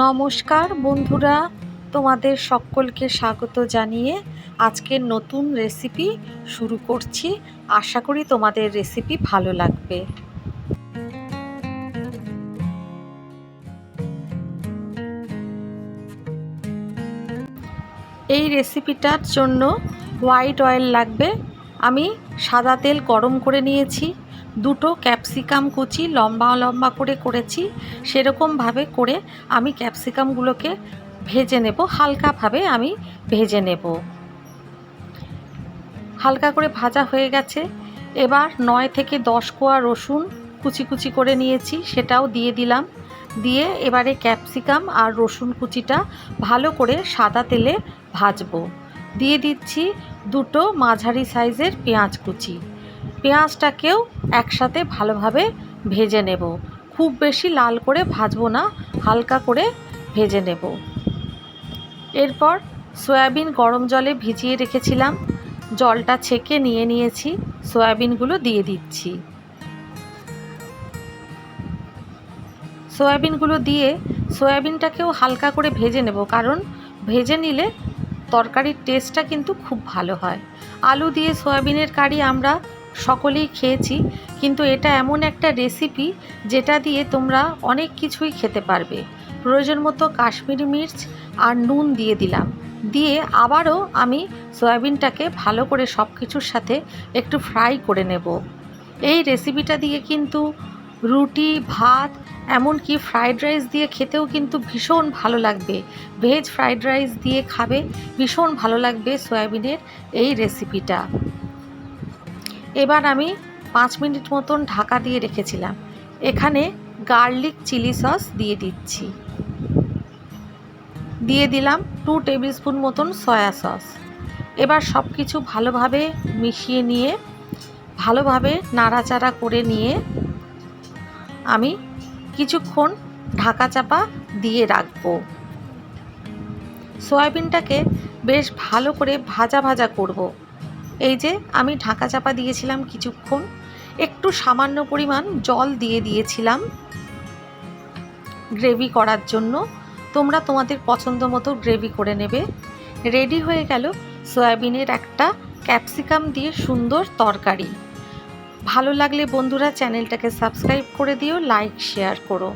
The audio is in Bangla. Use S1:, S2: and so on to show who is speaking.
S1: নমস্কার বন্ধুরা, তোমাদের সকলকে স্বাগত জানিয়ে আজকের নতুন রেসিপি শুরু করছি। আশা করি তোমাদের রেসিপি ভালো লাগবে। এই রেসিপিটার জন্য হোয়াইট অয়েল লাগবে। আমি সাদা তেল গরম করে নিয়েছি। দুটো ক্যাপসিকাম কুচি লম্বা লম্বা করে করেছি সেরকমভাবে করে আমি ক্যাপসিকামগুলোকে ভেজে নেব হালকাভাবে আমি ভেজে নেব। হালকা করে ভাজা হয়ে গেছে। এবার নয় থেকে দশ কোয়া রসুন কুচি কুচি করে নিয়েছি, সেটাও দিয়ে দিলাম। দিয়ে এবারে ক্যাপসিকাম আর রসুন কুচিটা ভালো করে সাদা তেলে ভাজবো। দিয়ে দিচ্ছি দুটো মাঝারি সাইজের পেঁয়াজ কুচি। পেঁয়াজটাকেও একসাথে ভালোভাবে ভেজে নেব। খুব বেশি লাল করে ভাজবো না, হালকা করে ভেজে নেব। এরপর সয়াবিন গরম জলে ভিজিয়ে রেখেছিলাম। জলটা ছেঁকে নিয়ে নিয়েছি, সয়াবিনগুলো দিয়ে দিচ্ছি। সয়াবিনগুলো দিয়ে সয়াবিনটাকেও হালকা করে ভেজে নেব, কারণ ভেজে নিলে তরকারির টেস্টটা কিন্তু খুব ভালো হয়। আলু দিয়ে সয়াবিনের কারি আমরা সকলেই খেয়েছি, কিন্তু এটা এমন একটা রেসিপি যেটা দিয়ে তোমরা অনেক কিছুই খেতে পারবে। প্রয়োজন মতো কাশ্মীরি মির্চ আর নুন দিয়ে দিলাম। দিয়ে আবারও আমি সয়াবিনটাকে ভালো করে সব কিছুর সাথে একটু ফ্রাই করে নেব। এই রেসিপিটা দিয়ে কিন্তু রুটি, ভাত, এমনকি ফ্রাইড রাইস দিয়ে খেতেও কিন্তু ভীষণ ভালো লাগবে। ভেজ ফ্রাইড রাইস দিয়ে খাবে, ভীষণ ভালো লাগবে সয়াবিনের এই রেসিপিটা এবার আমি পাঁচ মিনিট মতন ঢাকা দিয়ে রেখেছিলাম। এখানে গার্লিক চিলি সস দিয়ে দিচ্ছি। দিয়ে দিলাম টু টেবিল স্পুন মতন সয়া সস। এবার সব কিছু ভালোভাবে মিশিয়ে নিয়ে, ভালোভাবে নাড়াচাড়া করে নিয়ে আমি কিছুক্ষণ ঢাকা চাপা দিয়ে রাখব। সয়াবিনটাকে বেশ ভালো করে ভাজা ভাজা করব। এই যে, আমি ঢাকা চাপা দিয়েছিলাম কিছুক্ষণ। একটু সামান্য পরিমাণ জল দিয়ে দিয়েছিলাম গ্রেভি করার জন্য। তোমরা তোমাদের পছন্দ মতো গ্রেভি করে নেবে। রেডি হয়ে গেল সয়াবিনের একটা ক্যাপসিকাম দিয়ে সুন্দর তরকারি। ভালো লাগলে বন্ধুরা চ্যানেলটাকে সাবস্ক্রাইব করে দিও, লাইক, শেয়ার করো।